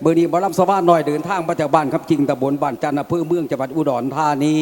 เมื่อนี้บอลำสว่านหน่อยเดินทางมาจากบ้านครับจริงตะบลบ้านจันทร์อำเภอเมืองจังหวัดอุดรธานี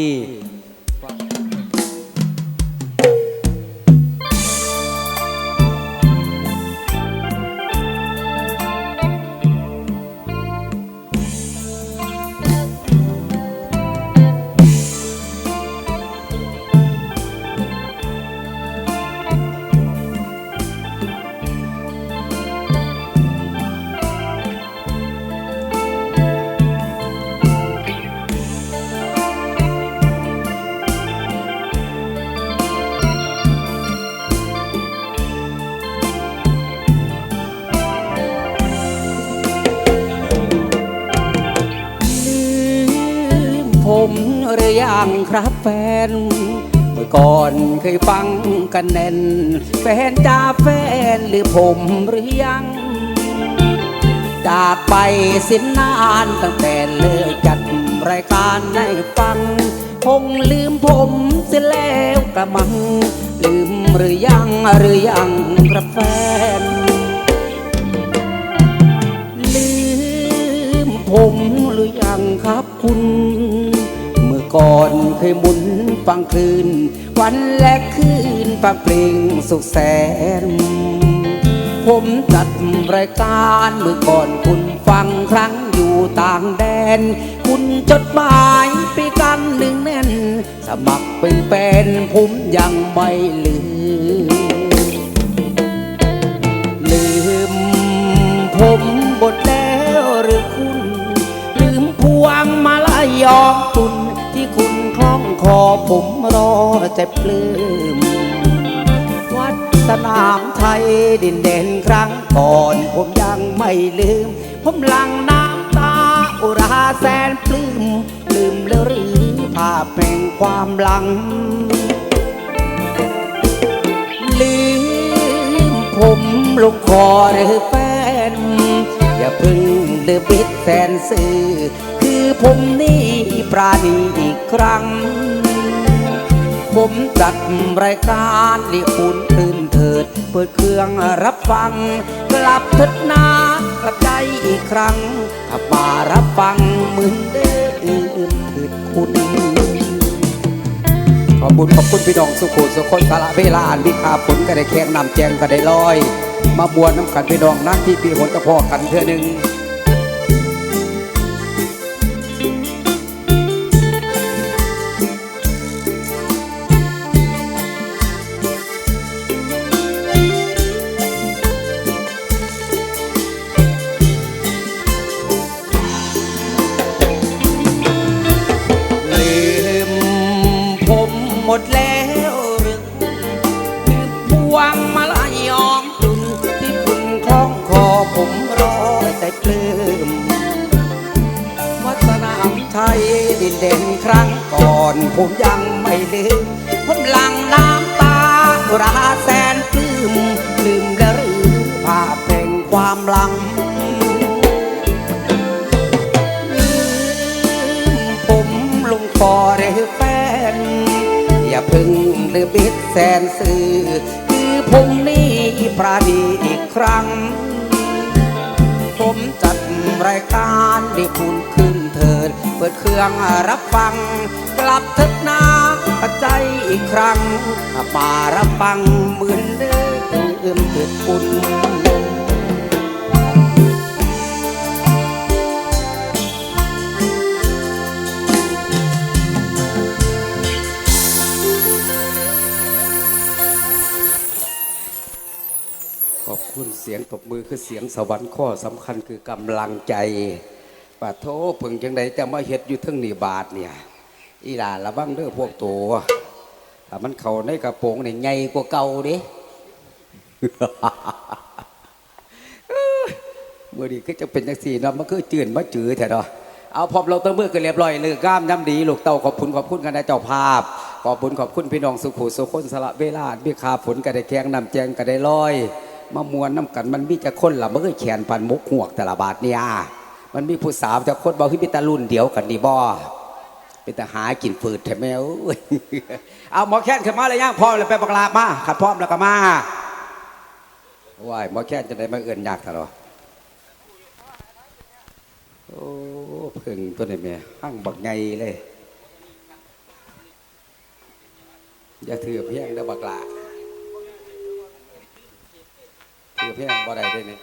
ยังครับแฟน เมื่อก่อนเคยฟังกันแน่น แฟนจ้าแฟนหรือผมหรือยัง จากไปสิ้นนานตั้งแต่เลิกจัดรายการให้ฟัง คงลืมผมเสียแล้วกระมัง ลืมหรือยังหรือยังครับแฟน ลืมผมหรือยังครับคุณ ก่อนเคยหมุนฟังคลื่น วันและคืนฟังเพลงสุขแสน ผมจัดรายการเมื่อก่อนคุณฟังครั้งอยู่ต่างแดน คุณจดหมายไปกันหนึ่งแน่น สมัครเป็นแฟนผมยังไม่ลืม ลืมผมบทแล้วหรือคุณ ลืมพวงมาลายยอมตุนที่คุณคล้ องคอผมรอใจปลื้มวัดสนามไทยดินเด่นครั้งก่อน ผมยังไม่ลืม ผมหลังน้ำตา อุราแสนปลื้มลืมแล้วหรือภาพแห่งความหลัง ลืมผมลงคอหรือแฟน อย่าพึ่งเดือบิดแฟนสื่อ คือผมนี่ปราณีอีกครั้ง ผมจัดรายการที่คุณตื่นเถิด เปิดเครื่องรับฟัง กลับเถิดนากลับใจอีกครั้งกลับมารับฟังเหมือนเดิมเถิดคุณ ขอบคุณขอบคุณพี่น้องสุขุสุคนสละเวลาอันมีค่าผลก็ได้แข่งนำแจงก็ได้ลอย มาบวนน้ำกันพี่น้องนักที่พี่หนตะพอกันเพื่อหนึ่ง พึ่งลืมบิดแสนสื่อคือผมนี่ปราณีอีกครั้ง ผมจัดรายการที่คุณขึ้นเถิด เปิดเครื่องรับฟัง กลับเถิดนาปัจใจยอีกครั้งมารับฟังเหมือนเดิมเถิดคุณ สียงตบมือคือเสียงสวรรค์ข้อสำคัญคือกำลังใจปาโทเพิ่งจังใดจะมาเฮ็ดอยู่ทั้งนี่บาทเนี่ย อีหลาระวังเด้อพวกตัวถ้ามันเข้าในกระโปรงนี่ใหญ่กว่าเก่าเด้เมื่อดีก็จะเป็นจังสี่เนาะมันคือจืนมาจือแท้เนาะเอาพร้อมเราตั้งมือกันเรียบร้อยเลยกล้ามน้ำดีลูกเต้าขอบคุณขอบคุณกันนะเจ้าภาพขอบคุณขอบคุณพี่น้องสุขุสุขคนสละเวลามีคาผลกันได้แข้งนำแจงกันได้ลอย มามวนน้ำกัน มันมีจะคนละมันก็แขนพันมุกหวกแต่ละบาทเนี่ยมันมีผู้สาวจะคนบอกให้มีตารุ่นเดียวกันนี่บ่เป็นแต่หากินฝืดแถมแมวเอาหมอแค้นขึ้นมาเลยย่างพร้อมเลยไปประกลาบมาขัดพร้อมแล้วก็มาว้ายหมอแค้นจะได้มาเอื่นยากตลอดโอ้เพิ่งตัวนี้แม่หั่งบักไงเลยอย่าถือเพียงเด้อบักลา ถือเพียงบ่ได้ได้เนี่ย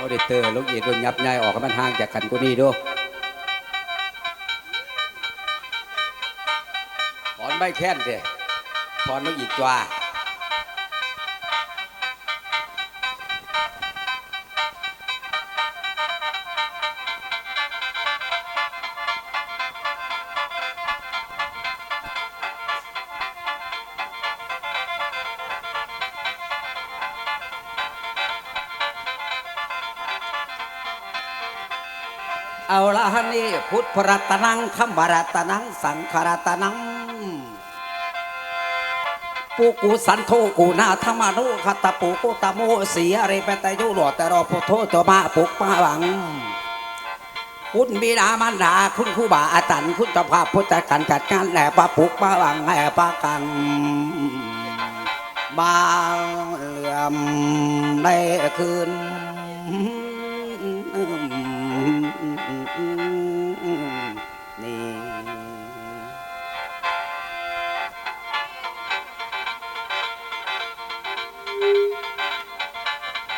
บ่ได้เตอร์ลูกเอียดโดนยับยายออกให้มันห่างจากกันกูนี่ดูถอนใบแค้นเถอะถอนลูกอีกจ้า เอาละฮะนี่พุทธรัตนังธรรมรัตนัง สังขรัตนังปูกูสันโทกูนาธรรมโนคตปูกูตะโมสีอะไรไปแต่ยุหลอดแต่รอพุทโธตัวมาปุกมาหวัง คุณบิดามารดาคุณครูบาอาจารย์คุณเจ้าภาพพุทธการจัดงานแหล่ปะปุกมาหวังแหล่ปะกังบางเหลื่อมได้คืน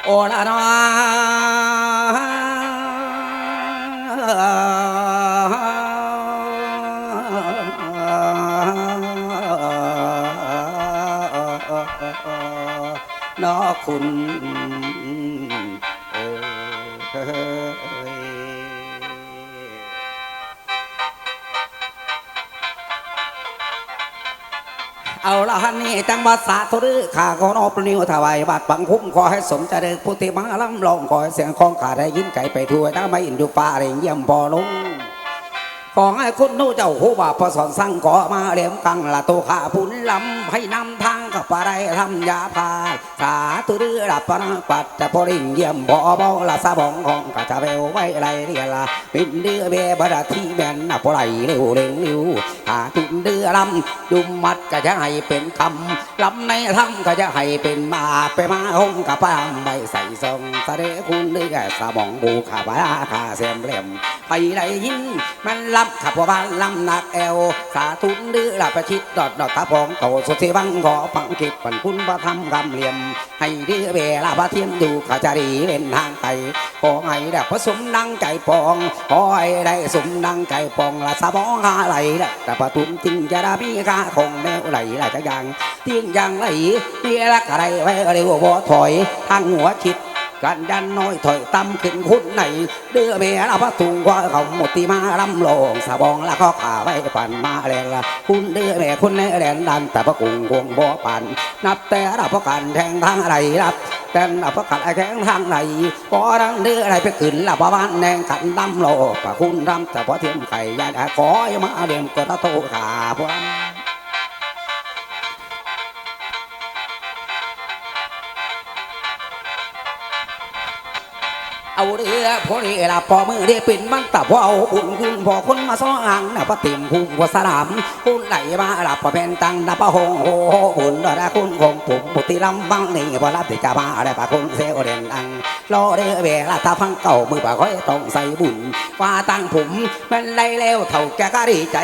โอละนอเนอคุณ จังหวัดสาธุรือข้าขอนอบนิวถวายบาทบังคุ้มขอให้สมเจริญพุทธิมาล้ำลองขอให้เสียงของขาได้ยินไก่ไปทั่วถ้าไม่อินอยู่ฟ้าเรียงเยี่ยมพอลงขอให้คุณนู้เจ้าหูบาพอสอนสั่งขอมาเลี้ยมกังละตัวข้าพุนลำให้นำทางกับอะไรทำยาพาสาธุรือรับปนัปัดจะพริงเยี่ยมพอบอละสะบองของกะจะเบลไว้ไรเรียละเป็นเดือเบบดาที่แบนนะพอไหลเร็วเร็วเร็ว หาตุนเดือลำยุมมัดก็จะให้เป็นคำลำในทำก็จะให้เป็นมาไปมาห้องกับปามใบใส่ทรงสะเดคุณเดือสะบองบูขาบาขาเสียมเหลี่ยมไปไรยินมันลำขับว่าบ้านลำหนักแอวสาธุนเดือละประชิดดอดดอดตาพองโตสุดที่วังขอฟังคิดปันคุณพระธรรมคำเหลี่ยม ให้ดื้อเวลาพระเทียมดูขาจารีเป็นทางไปขอให้ได้ผสมดังใจปองขอให้ได้สมดังใจปองละสะบองหาไหลละปะตุนจริงจะได้มีค่าคงแมวไหลละจะยังเตียงยังไหลมีรักอะไรไว้เร็วบ่ถอยทางหัวชิดกันยันน้อยถอยตำขึ้นคุณไหนเดือเมียละพัตุงกว่าเขาหมดที่มาลำลงสะบองละก็ขาไว้ปันมาแรงละคุณเดือเมียคุณในแรงดันแต่พระกุงวงบ่ปันนับแต่รับประกันแทงทางอะไรรับ แต่รันพระกันไอ้แทงทางไหนก็รังเดืออะไรไปขึ้นละบ้านแดงขันดำโลปะคุณรำแต่พอเทียมไข่ยาดาขอให้มาเดียมก็ตะโตขาพว เอาเรือพอเรือพอมือได้เป็นมันแต่พอเอาบุญคุณพอคนมาซ้ออ่างนะพอเต็มภูมิพอสนามคุณไหลมาลับพอเป็นตังนะพอหงโหบุญดอคุณคงปุ่มปุติลำบังนี่พอรับติจามาได้ปะคุณเซลเดนอังรอเรือเวลาตาพังเก่ามือปะค่อยต้องใส่บุญว่าตั้งผมมันไล่แล้วเท่าแกก็ดีใจ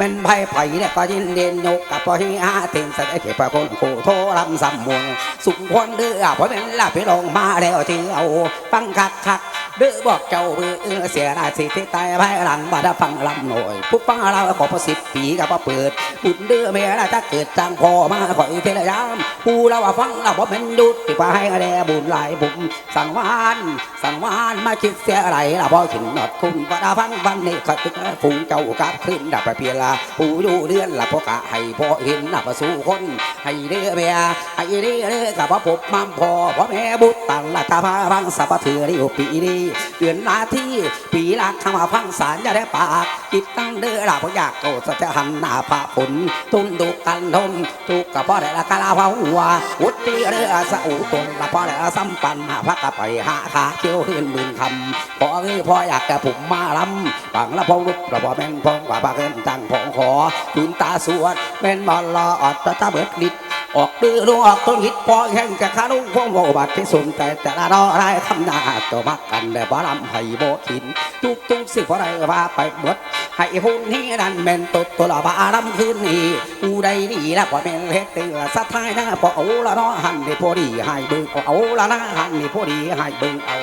มันไพ่ไผ่เนี่ยก็ยินเด่นยกกับพอฮีอาเต็มใส่เก็บปะคนโคโทรำสัมมวงสุขควรเดือพอเป็นลาไปลงมาแล้วที่เอาฟังคักคัก เดือบอกเจ้าเบื่อเอเสียราศีที่ตายภายหลังบาดาฟังลำหน่อยปุ๊บฟังเราขอประสิทธิ์ปีกับว่าเปิดบุญเดือเมียนะถ้าเกิดจังพอมาขอยเทระยามผู้เราว่าฟังเราว่เป็นดุดที่ว่าให้แด่บุญหลายบุญสังวานสังวานมาคิดเสียอะไรล่ะพอขินนอดคุณบาดาฟังวันนี้ขัดตึกฝูงเจ้ากับขึ้นดับไปเพียละผู้อยู่เดือนละพอกะให้พอเห็นนับสู่คนให้เดือเมียให้เดือเดือกับว่าผมมั่มพอพ่อแม่บุตรตันละตาพาฟังสัพเถือริวปีนี้เดือนนาที่ปีละคำว่าพังสารจะได้ปากจิตตั้งเดือดาพอยากโกรธจะหันหน้าผาผลทุนดุกันทมทุกกับพ่อได้ละกะลาเผาหัววอุดตีเรือสะอูตนละพอแล้วซ้ำปันหาพักกะไปหาขาเที่ยวขึ้นหมื่นคำพอเอ้ยพออยากจะผมมาลำปังละพองลุกละพอแม่งพองกว่าปากเอินจังพองขอจุนตาสวดแม่นบอลลออดตาตาเบิดลิด ออกดื้อลูออกต้นหิดพอแข่งกับขาลุงพวงโบบาดที่สุนแต่แต่ละรอได้คำนาตัวมักกันแต่บาลำให้โบทินทุกทุกสิ่งเพราะไรว่าไปหมดให้หุ่นนี้นั่นแม่นตุดตัวละบาลำคืนนี้อูได้ดีแล้วว่าแม่นเล็กเตือสัทายนะพอเอาละนาะหันนี่พอดีให้เบิ่งเอาละนะหันนี่พอดีให้เบิ่งเอา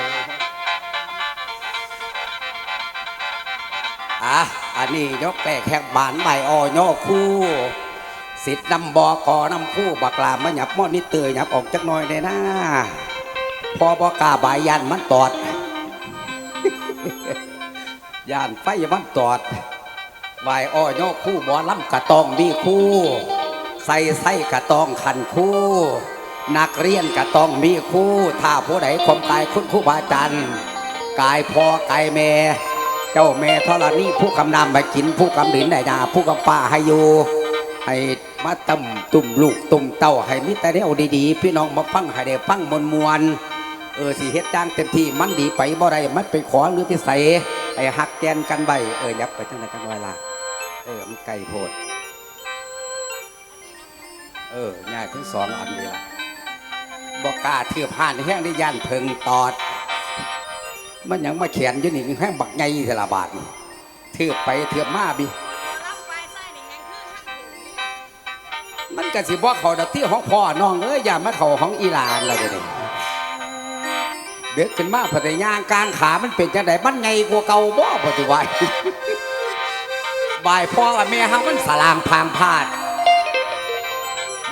อะอันนี้ยกแก่แขกบานใบอ้อยอคู่ สิทธิ์นำบอกอนำคู่บักลามมาหยับมอนิเตอร์หยับออกจักหน่อยเลยนะพอบอกาบายยันมันตอดยานไฟมันตอดวายอ้อยกคู่บอลำกระตองมีคู่ ใส่ใส่กระตองขันคู่ นักเรียนกระตองมีคู่ ถ้าผู้ใดคมกายคุณครูบาจันกายพอกายแม่เจ้าแม่ธรณีผู้กำนำไปกินผู้กำดินได้นาผู้กำป้าให้อยู่ให้ มาตำตุ่มลูกตุ่มเต้าให้มิแต่เดียวดีๆ พี่น้องมาฟังให้ได้ฟังมวลมวลเออสิเฮ็ดจ้างเต็มที่มันดีไปบ่ได้มันไปขอหรือไปใส่ไอ้หักแกนกันไว้เออยับไปจังไดจังไว้ล่ะเออมันไก่โพด เออง่ายทั้งสองอันนี้ล่ะบอกกาเทือผ่านแห้งได้ย่านเพิงตอด มันยังมาเขียนอยู่นี่แห้งบักไงสละบาทเทือไปเทือมาบิ ก็สิบ่เขาดอกที่ของพ่อน้องเอ้ยอย่ามาเขาของอีหลานอะไรเด้เด็กขึ้นมาพอแต่ย่างกลางขามันเป็นจังไดมันไงกว่าเก่าบ่ปฏิวัติบ่ายพ่อแม่เฮามันสลางพามพาด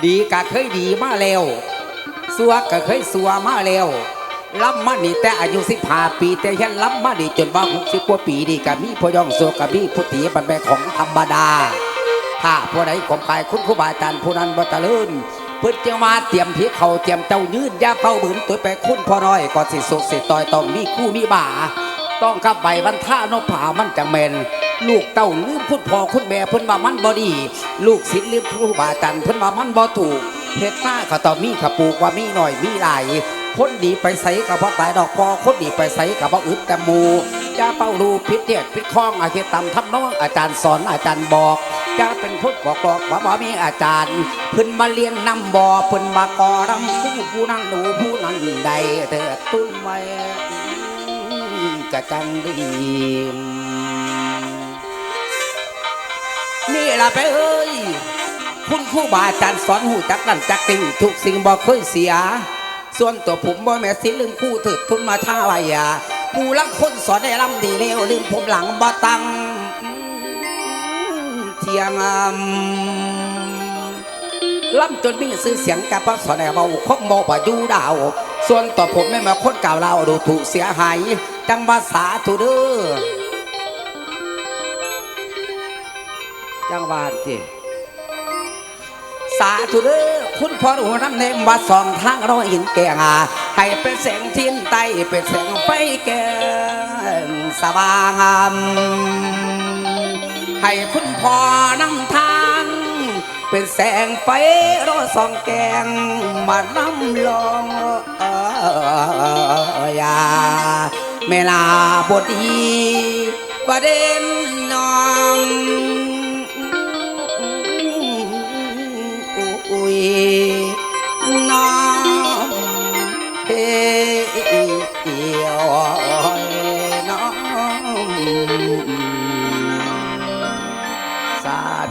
ดีก็เคยดีมาแล้วสัวก็เคยสัวมาแล้วล้ำมานี่แต่อายุสิบห้าปี แต่ยันล้ำมานี่จนว่าหกสิบกว่าปีนี่ก็มีพยองสัวกับมีพุทธิบันแบของธรรมดา ถ้าผู้ใดข่มขายคุณครูบาอาจารย์ผู้นั้นบ่ตะลื่นเพื่อจะมาเตรียมที่เขาเตรียมเจ้ายืนยาเป้าบืนตัวไปคุณพ่อน้อยก่อนสิสุกสิต่อยต้องมีคู่มีบ่า ต้องขับใบวันท่านพผามันจังแมนลูกเต้าลืมคุณพ่อคุณแม่เพิ่นว่ามันบ่ดี ลูกศิษย์ลืมครูบาอาจารย์เพิ่นว่ามันบ่ถูกเฮ็ดหน้าก็ต้องมีขปลูกว่ามีหน่อยมีหลายคนดีไปใส่กับพ่ตายดอกพอคนดีไปใส่กับพ่อึดแต่มูยาเป้ารูพิษเดียดพิษคล้องอาเฮตำทำน้องอาจารย์สอนอาจารย์บอก อย่าเป็นพุทธบอกบอกว่าบ่มีอาจารย์เพิ่นมาเลี้ยงนำบ่อเพิ่นมากอรำผู้ผู้นั้นดูผู้นั้นใดเถิดตุ้นไว้กะจังดีนี่ล่ะไปเอ้ยคุณครูบาอาจารย์สอนหูจักนั่นจักติงทุกสิ่งบ่เคยเสีย ส่วนตัวผมบ่แม่สิลืมคู่ถึกทุนมาท่าไว้ยาผู้ลังคนสอนได้ลำดีเร็วลืมผมหลังบ่ตัง เทียงล่ำจนมีซื้อเสียงกับพระสอนได้เบาคงบ่ว่าอยู่ดาว ส่วนตัวผมไม่มาคนเก่าวเราดูถูกเสียหาย จังภาษาทุเด้อจังหวานจีสาธุเด้อคุณพ่อรู้น้ำเนมว่าสองทางเราหินแกงาให้เป็นแสงทิ้นไตเป็นแสงไฟแกงสว่าง ให้คุณพ่อนำทาง เป็นแสงไฟรอส่องแกงมานำลองอยาเมลาบดีประเด็นนองอุ้ย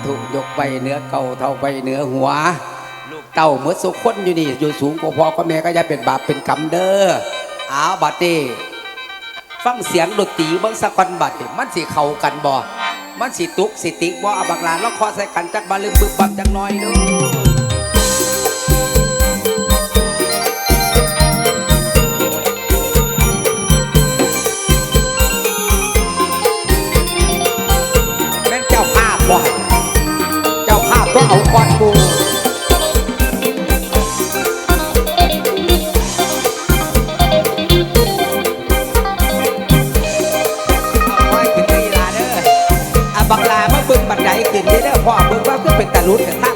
ธุยกไปเหนือเก่าเท่าไปเหนือหัว ลูกเต่าเมื่อสุขคนอยู่นี่ อยู่สูงกว่าพ่อก็แม่ก็อย่าเป็นบาปเป็นกรรมเด้ออ้าวบัดนี้ฟังเสียงดนตรีเบิ่งสักวันบัดนี่มันสิเข้ากันบ่มันสิตุกสิติกบ่อบักลานแล้วคอใส่กันจักบาลืมบึบบับจักน้อยเด้อ เองเอาก้อนหมูเอาไว้ขึ้นดีลาเด้ออบักลามาเบิ่งบันไดขึ้นเด้อเด้อพ่อเบิ่งว่าคือเป็นตะลุดกันทั้ง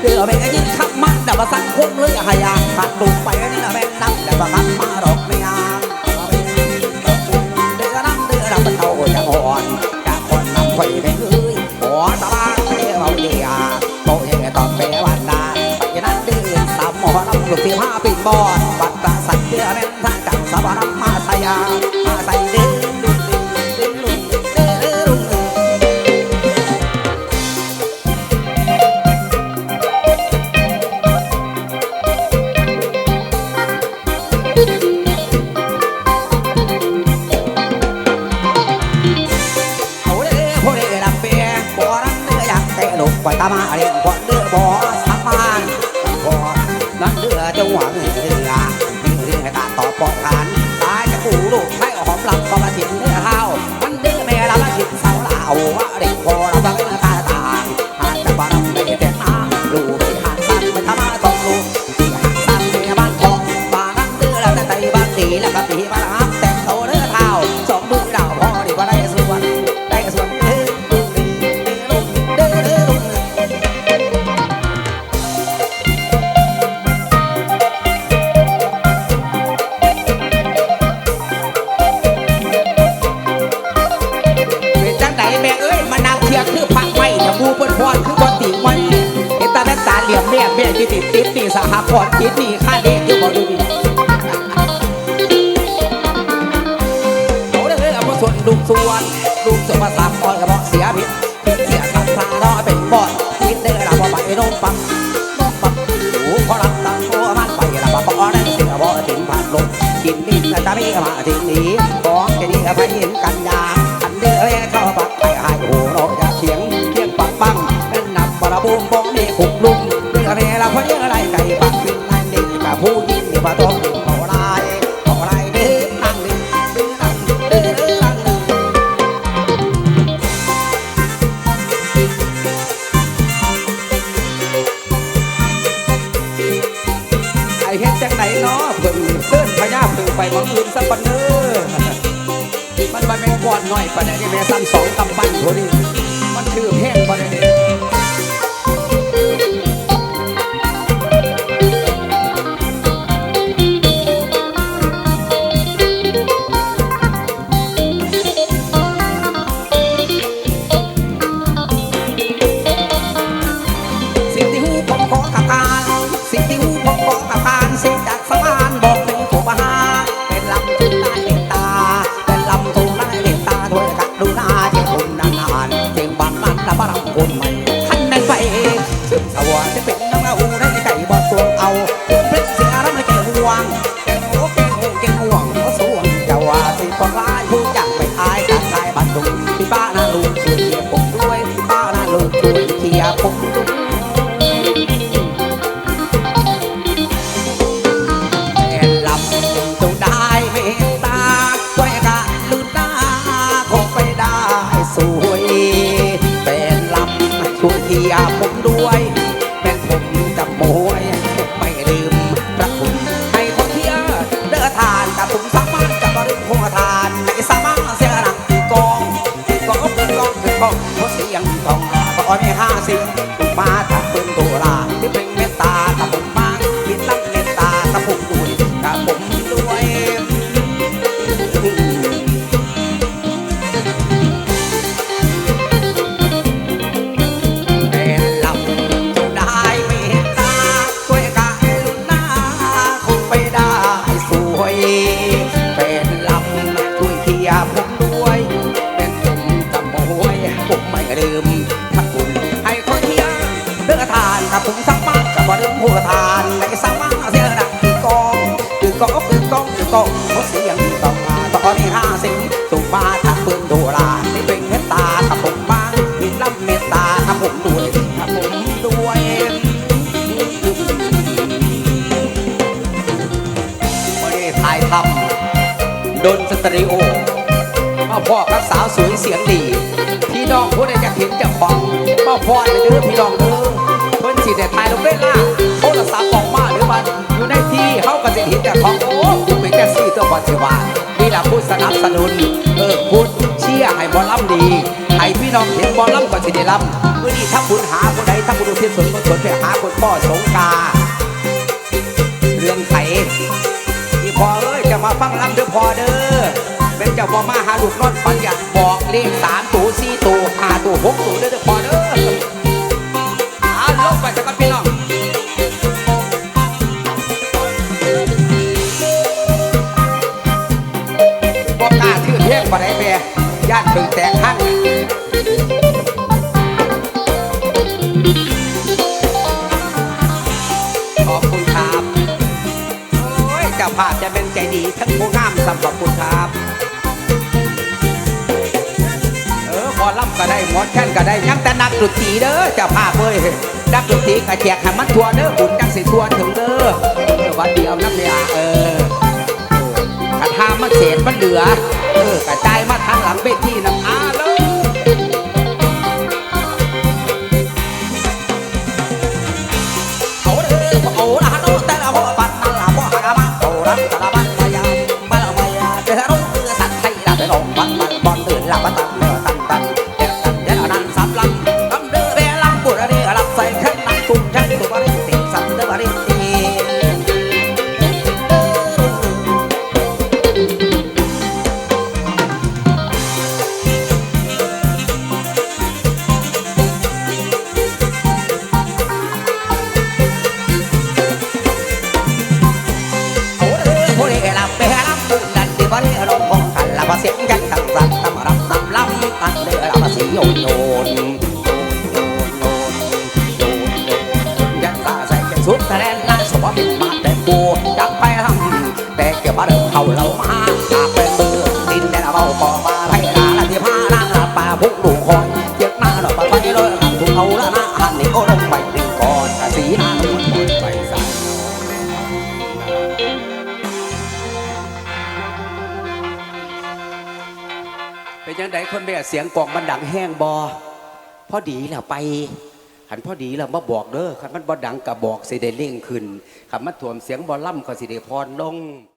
เดือแม่งยิ่งขับมันดับสั่งควงเลยหายาขัดลงไปนี่แม่งดับดับขับมาหดอกไม่ยาเดือน้ำเดือดับเต่าจะอ่อนจะคนน้ำไฟไม่งเอ้ยหัวตาบ้านเดียวเดียโตยังไงตอนเป็นวันดาไปนั้งเดือดสามหมอลำหลุดที่ห้าปีบอด อยตามมาเรียนบ่เดือบ่สัมานบ่นั่นเดือจังหวัง ก่อนคิดนี่ น้อยประเดี๋ยวนี้แม่ซ้ำสองกำปั้นโทนี่ ดูนา บ้อเพราสียงทองพอได้ห้าสิบมา สตรีโอมาพ่อกับสาวสวยเสียงดี พี่น้องผู้ใดจะเห็นเจ้าของมาพ่อเลยเด้อพี่น้องเด้อเพิ่นสิได้ถ่ายลงเล่นล่ะโทรศัพท์ออกมาหรือว่าอยู่ในที่เขาก็จะเห็นเจ้าของโอ้กูเป็นแค่ซี่ตัวบอลสิว่านี่แหละผู้สนับสนุนเออพูดเชียร์ให้บอลล่ำดีให้พี่น้องเห็นบอลล่ำก็สิได้ล่ำเมื่อนี้ถ้าคุณหาผู้ใดถ้าคุณดูที่สนก็สวนไปหาคนพ่อสงกาเรื่องไข พอเอ้ยจะมาฟังลำเด้อพอเด้อเป็นเจ้าพ่อมาหาลูกนอนฝันอยากบอกเลขสามตัวสี่ตัวห้าตัวหกตัวเด้อเด้อพอเด้ออาลงไปสักกันพี่น้องบอกกล้าถือเพียงบ่ได้แม่ญาติถึงแตก ดี ทั้งผู้งามสำหรับคุณครับเออขอล่ำก็ได้หมดแค่นก็ได้ยังแต่นักดนตรีเด้อจะพาเว้ยนักดนตรีก็แจกให้มันทัวเด้อบุญจังสิทัวถึงเด้อวันเดียวน้ำเนี่ยเออเออกระทามันเศษมันเหลือเออกระจายมาทางหลังเวทีน้ำ เสียงกล่องมันดังแห้งบอพอดีแล้วไปหันพอดีแล้วมาบอกเด้อคันมันบ่ดังกับบอกสิได้เร่งขึ้นคันมันถ่วมเสียงบอล่ำก็สิได้พรลง